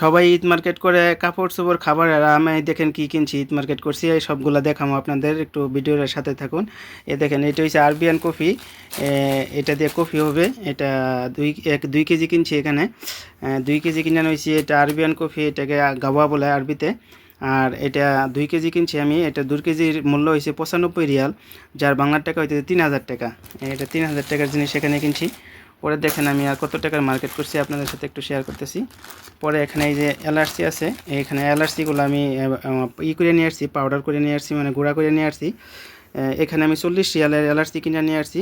সবাই ঈদ মার্কেট করে কাপড় চোপড়, খাবার আর আমি দেখেন কি কিনছি, ঈদ মার্কেট করছি, এই সবগুলো দেখাবো আপনাদের, একটু ভিডিওর সাথে থাকুন। এ দেখেন, এটা হচ্ছে আরবিয়ান কফি এটা দিয়ে কফি হবে, এটা দুই, এক, দুই কেজি কিনছি এখানে। দুই কেজি কিনে হয়েছি এটা আরবিয়ান কফি, এটাকে গাওয়া বলে আরবিতে। আর এটা দুই কেজি কিনছি আমি, এটা দুই কেজির মূল্য হয়েছে পঁচানব্বই রিয়াল, যার বাংলার টাকা হইতেছে তিন হাজার টাকা। এটা তিন হাজার টাকার জিনিস এখানে কিনছি। পরে দেখেন আমি আর কত টাকার মার্কেট করছি, আপনাদের সাথে একটু শেয়ার করতেছি। পরে এখানে এই যে এলআরসি আছে এখানে এলআরসিগুলো আমি ই করে নিয়ে আসছি পাউডার করে নিয়ে আসছি মানে গুঁড়া করে নিয়ে আসছি। এখানে আমি চল্লিশ রিয়ালের এলআরসি কিনে নিয়ে আসছি,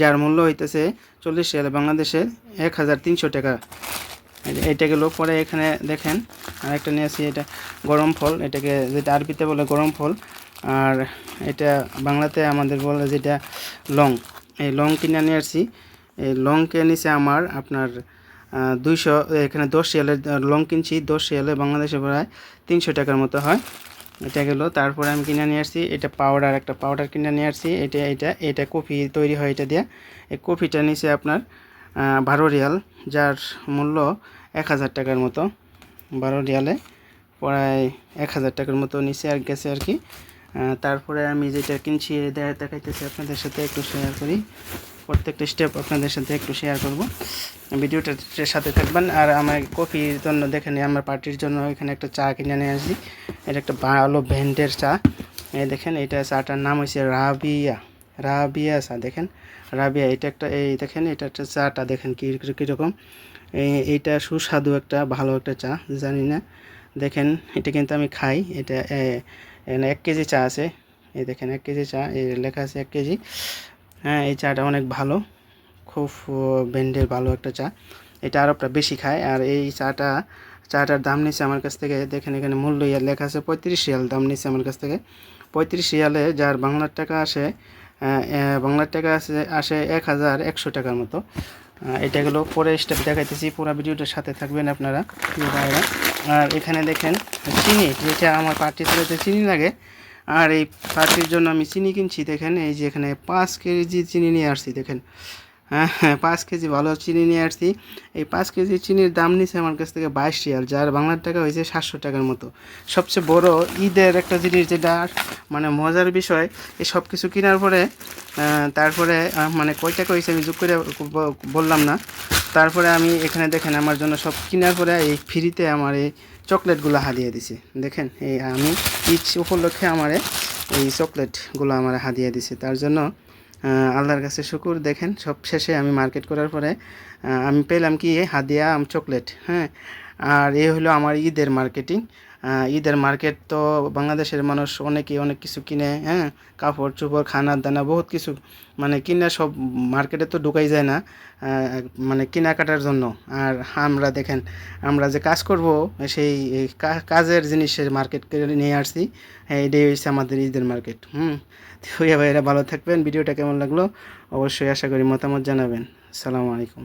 যার মূল্য হইতেছে চল্লিশ রিয়ালে বাংলাদেশের এক হাজার তিনশো টাকা। এইটা গেলো, পরে এখানে দেখেন আরেকটা নিয়ে আসছি, এটা গরম ফল, এটাকে যেটা আরবিতে বলে গরম ফল, আর এটা বাংলাতে আমাদের বলে যেটা লং। এই লং কিনে নিয়ে আসছি লং কিনে নিছে আমার আপনার দুইশো, এখানে দশ রিয়ালের লং কিনছি, দশ রিয়ালে বাংলাদেশে প্রায় তিনশো টাকার মতো হয়। এটা গেলো, তারপরে আমি কিনে নিয়ে আসছি, এটা পাউডার একটা পাউডার কিনে নিয়ে আসছি, এটা এটা এটা কফি তৈরি হয় এটা দিয়ে। এই কফিটা নিচে আপনার বারো রিয়াল যার মূল্য এক হাজার টাকার মতো। বারো রিয়ালে প্রায় এক হাজার টাকার মতো নিচে আর গেছে আর কি। তারপরে আমি যেটা কিনছি দেখাইতেছি আপনাদের সাথে, একটু শেয়ার করি। প্রত্যেকটা স্টেপ আপনাদের সাথে একটু শেয়ার করব। ভিডিওটার সাথে থাকবেন। আর আমার কফির জন্য দেখেন আমার পার্টির জন্য এখানে একটা চা কিনে নিয়ে আসি এটা একটা ভালো ব্র্যান্ডের চা। এই দেখেন, এটা চাটার নাম হয়েছে রাবিয়া। রাবিয়া চা, দেখেন। রাবিয়া, এটা একটা, এই দেখেন, এটা একটা চাটা, দেখেন কী, কীরকম। এই- এইটা সুস্বাদু একটা, ভালো একটা চা, জানি না। দেখেন, এটা কিন্তু আমি খাই। এটা এখানে এক কেজি চা আছে। এই দেখেন, এক কেজি চা, এই লেখা আছে এক কেজি। হ্যাঁ এই চাটা অনেক ভালো, খুব ব্র্যান্ডের ভালো একটা চা। এটা আরবটা বেশি খায়, আর এই চাটা, চাটার দাম নিচ্ছে আমার কাছ থেকে দেখেন, এখানে মূল্য ইয়ার লেখা আছে পঁয়ত্রিশ রিয়াল, দাম নিচ্ছে আমার কাছ থেকে। পঁয়ত্রিশ রিয়ালে যার বাংলার টাকা আসে বাংলার টাকা আসে আসে এক হাজার একশো টাকার মতো। এটা গেলো পরে স্টেপ দেখাইতেছি। পুরো ভিডিওটার সাথে থাকবেন আপনারা ভাইরা আর এখানে দেখেন, চিনি, যেটা আমার পার্টি ছেলেতে চিনি লাগে, আর এই পার্টির জন্য আমি চিনি কিনছি, দেখেন, এই যে এখানে পাঁচ কেজি চিনি নিয়ে আসছি, দেখেন। হ্যাঁ হ্যাঁ পাঁচ কেজি ভালো চিনি নিয়ে আসছি। এই পাঁচ কেজি চিনির দাম নিছে আমার কাছ থেকে বাইশ রিয়াল, যার বাংলার টাকা হয়েছে সাতশো টাকার মতো। সবচেয়ে বড় ঈদের একটা জিনিস যেটা মানে মজার বিষয়, এই সব কিছু কেনার পরে তারপরে মানে কয় টাকা হয়েছে আমি যোগ করে বললাম না। তারপরে আমি এখানে দেখেন আমার জন্য সব কেনার পরে এই ফ্রিতে আমার এই চকলেটগুলো হাদিয়ে দিছে। দেখেন, এই আমি ঈদ উপলক্ষে আমার এই চকলেটগুলো আমার হাদিয়ে দিছে। তার জন্য আল্লাহর কাছে শুকুর। দেখেন, সব শেষে আমি মার্কেট করার পরে আমি পেলাম কি, হাদিয়া আম চকলেট হ্যাঁ? আর এ হলো আমার ঈদের মার্কেটিং। ঈদের মার্কেট তো বাংলাদেশের মানুষ অনেকেই অনেক কিছু কিনে হ্যাঁ? কাপড়, চোপড়, খানা, দানা, বহুত কিছু। মানে কিনা সব মার্কেটে তো ঢুকাই যায় না মানে কেনাকাটার জন্য। আর আমরা দেখেন, আমরা যে কাজ করব, সেই কাজের জিনিসের মার্কেট নিয়ে আসছি। হ্যাঁ এটাই হয়েছে আমাদের ঈদের মার্কেট হুম? তো ভাইরা ভালো থাকবেন। ভিডিওটা কেমন লাগল? অবশ্যই আশা করি মতামত জানাবেন। সালামু আলাইকুম।